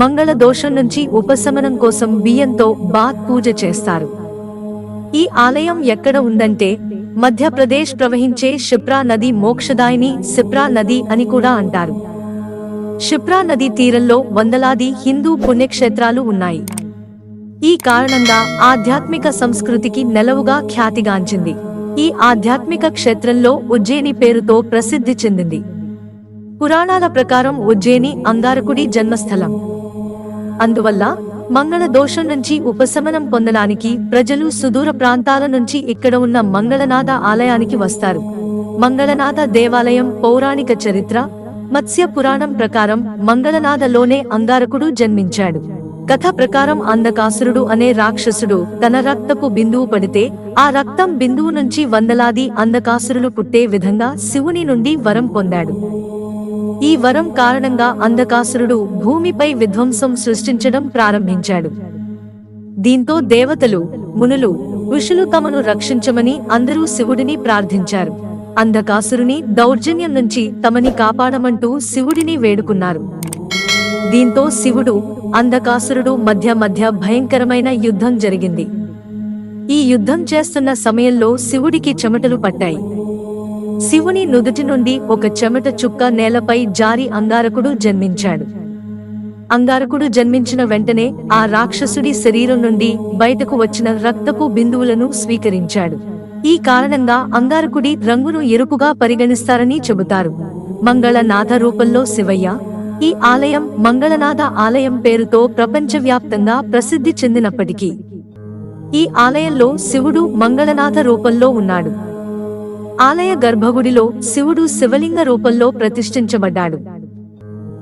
మంగళ దోషం నుంచి ఉపశమనం కోసం బియ్యంతో బాత్ పూజ చేస్తారు. ఈ ఆలయం ఎక్కడ ఉందంటే మధ్యప్రదేశ్ ప్రవహించే షిప్రా నది మోక్షదాయిని సిప్రా నది అని కూడా అంటారు. షిప్రా నది తీరంలో వందలాది హిందూ పుణ్యక్షేత్రాలు ఉన్నాయి. ఈ కారణంగా ఆధ్యాత్మిక సంస్కృతికి నెలవుగా ఖ్యాతిగాంచింది. ఈ ఆధ్యాత్మిక క్షేత్రంలో ఉజ్జయిని పేరుతో ప్రసిద్ధి చెందింది. పురాణాల ప్రకారం ఉజ్జయిని అంగారకుడి జన్మస్థలం. అందువల్ల మంగళ దోషం నుంచి ఉపశమనం పొందడానికి ప్రజలు సుదూర ప్రాంతాల నుంచి ఇక్కడ ఉన్న మంగళనాథ ఆలయానికి వస్తారు. మంగళనాథ దేవాలయం పౌరాణిక చరిత్ర మత్స్య పురాణం ప్రకారం మంగళనాథలోనే అంగారకుడు జన్మించాడు. కథ ప్రకారం అంధకాసురుడు అనే రాక్షసుడు తన రక్తపు బిందువు పడితే ఆ రక్తం బిందువు నుంచి వందలాది అంధకాసురులు పుట్టే విధంగా శివుని నుండి వరం పొందాడు. ఈ వరం కారణంగా అంధకాసురుడు భూమిపై విధ్వంసం సృష్టించడం ప్రారంభించాడు. దీంతో దేవతలు మునులు ఋషులు తమను రక్షించమని అందరూ శివుడిని ప్రార్థించారు. అంధకాసురుని దౌర్జన్యం నుంచి తమని కాపాడమంటూ శివుడిని వేడుకున్నారు. దీంతో శివుడు అంధకాసురుడు మధ్య మధ్య భయంకరమైన యుద్ధం జరిగింది. ఈ యుద్ధం చేస్తున్న సమయంలో శివుడికి చెమటలు పట్టాయి. శివుని నుదుటి నుండి ఒక చెమట చుక్క నేలపై జారి అంగారకుడు జన్మించాడు. అంగారకుడు జన్మించిన వెంటనే ఆ రాక్షసుడి శరీరం నుండి బయటకు వచ్చిన రక్తపు బిందువులను స్వీకరించాడు. ఈ కారణంగా అంగారకుడి రంగును ఎరుపుగా పరిగణిస్తారని చెబుతారు. మంగళనాథ రూపంలో శివయ్య ఈ ఆలయం మంగళనాథ ఆలయం పేరుతో ప్రపంచవ్యాప్తంగా ప్రసిద్ధి చెందినప్పటికీ ఈ ఆలయంలో శివుడు మంగళనాథ రూపంలో ఉన్నాడు. ఆలయ గర్భగుడిలో శివుడు శివలింగ రూపంలో ప్రతిష్ఠించబడ్డాడు.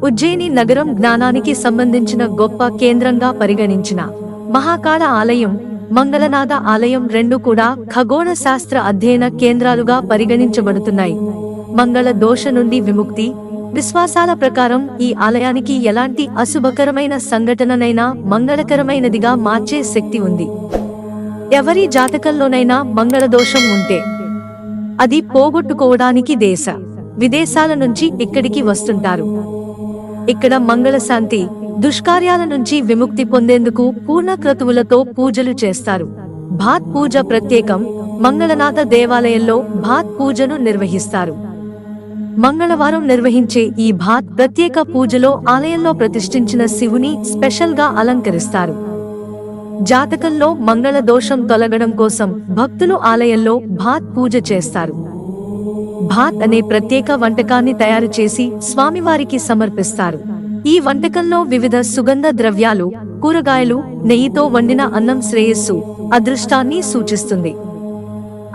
ఉజ్జయిని నగరం జ్ఞానానికి సంబంధించిన గొప్ప కేంద్రంగా పరిగణించిన మహాకాళ ఆలయం మంగళనాథ ఆలయం రెండు కూడా ఖగోళ శాస్త్ర అధ్యయన కేంద్రాలుగా పరిగణించబడుతున్నాయి. మంగళ దోష నుండి విముక్తి విశ్వాసాల ప్రకారం ఈ ఆలయానికి ఎలాంటి అశుభకరమైన సంఘటననైనా మంగళకరమైనదిగా మార్చే శక్తి ఉంది. ఎవరి జాతకంలోనైనా మంగళ దోషం ఉంటే అది పోగొట్టుకోవడానికి దేశ విదేశాల నుంచి ఇక్కడికి వస్తుంటారు. ఇక్కడ మంగళశాంతి దుష్కార్యాల నుంచి విముక్తి పొందేందుకు పూర్ణక్రతువులతో పూజలు చేస్తారు. భాత్ పూజ ప్రత్యేకం మంగళనాథ దేవాలయంలో భాత్ పూజను నిర్వహిస్తారు. మంగళవారం నిర్వహించే ఈ భాత్ ప్రత్యేక పూజలో ఆలయంలో ప్రతిష్ఠించిన శివుని స్పెషల్గా అలంకరిస్తారు. జాతకంలో మంగళ దోషం తొలగడం కోసం భక్తులు ఆలయంలో భాత్ పూజ చేస్తారు. భాత్ అనే ప్రత్యేక వంటకాన్ని తయారు చేసి స్వామివారికి సమర్పిస్తారు. ఈ వంటకంలో వివిధ సుగంధ ద్రవ్యాలు కూరగాయలు నెయ్యితో వండిన అన్నం శ్రేయస్సు అదృష్టాన్ని సూచిస్తుంది.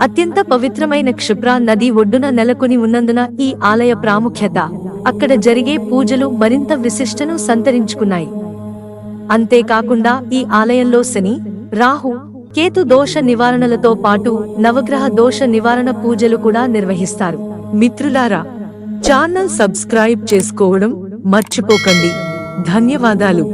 అత్యంత పవిత్రమైన క్షిప్ర నది ఒడ్డున నెలకొని ఉన్నందున ఈ ఆలయ ప్రాముఖ్యత. అక్కడ జరిగే పూజలు మరింత విశిష్టను సంతరించుకున్నాయి. అంతేకాకుండా ఈ ఆలయంలో శని రాహు కేతు దోష నివారణలతో పాటు నవగ్రహ దోష నివారణ పూజలు కూడా నిర్వహిస్తారు. మిత్రులారా ఛానల్ సబ్స్క్రైబ్ చేసుకోవడం మర్చిపోకండి. ధన్యవాదాలు.